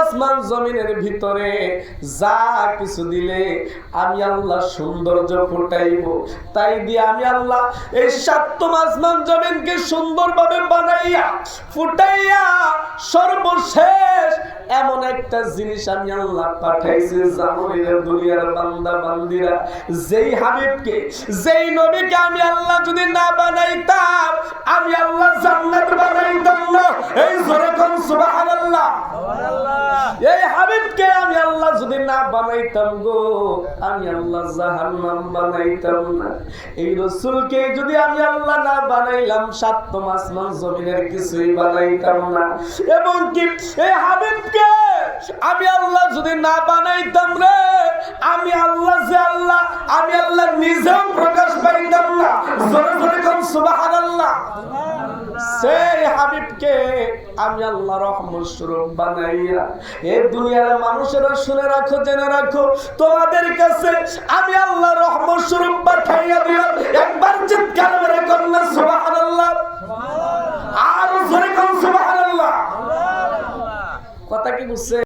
আসমান জমিনের ভিতরে যা কিছু দিলে আমি আল্লাহ সৌন্দর্য ফুটাইব। তাই দিয়ে আমি আল্লাহ এই আসমান জমিনকে সুন্দরভাবে বানাইয়া, ফুটাইয়া সর্বশেষ এমন একটা জিনিস আমি আল্লাহ পাঠাইছি জামরিরা দুনিয়ার বান্দা বান্দিরা যেই হাবিবকে, যেই নবীকে আমি আল্লাহ যদি না বানাইতাম আমি আল্লাহ জান্নাত বানাইতাম না। এই জোরে কোন সুবহানাল্লাহ? এই হাবিবকে আমি আল্লাহ যদি না বানাইতাম গো আমি আল্লাহ জাহান্নাম বানাইতাম না। এই রসুলকে যদি আমি আল্লাহ না বানাইলাম সাতম আসমান জমিনের কিছুই বানাইতাম না। এবং কি এই হাবিবকে আমি আল্লাহ যদি না বানাইতাম রে আমি আল্লাহ যে আল্লাহ আমি আল্লাহ নিজেও প্রকাশ পাইতাম জোরে জোরে কোন সুবহানাল্লাহ। সেই হাবিবকে আমি আল্লাহ রহমত স্বরূপ বানাইয়া এই দুনিয়ার মানুষেরা শুনে রাখো জেনে রাখো। তোমাদের কাছে আমি আল্লাহ রহমত স্বরূপ পাঠাইয়া দিলাম। একবার চিৎকার মেরে সুবহানাল্লাহ। আর জোরে কোন সুবহানাল্লাহ। কথা কি বুঝছে?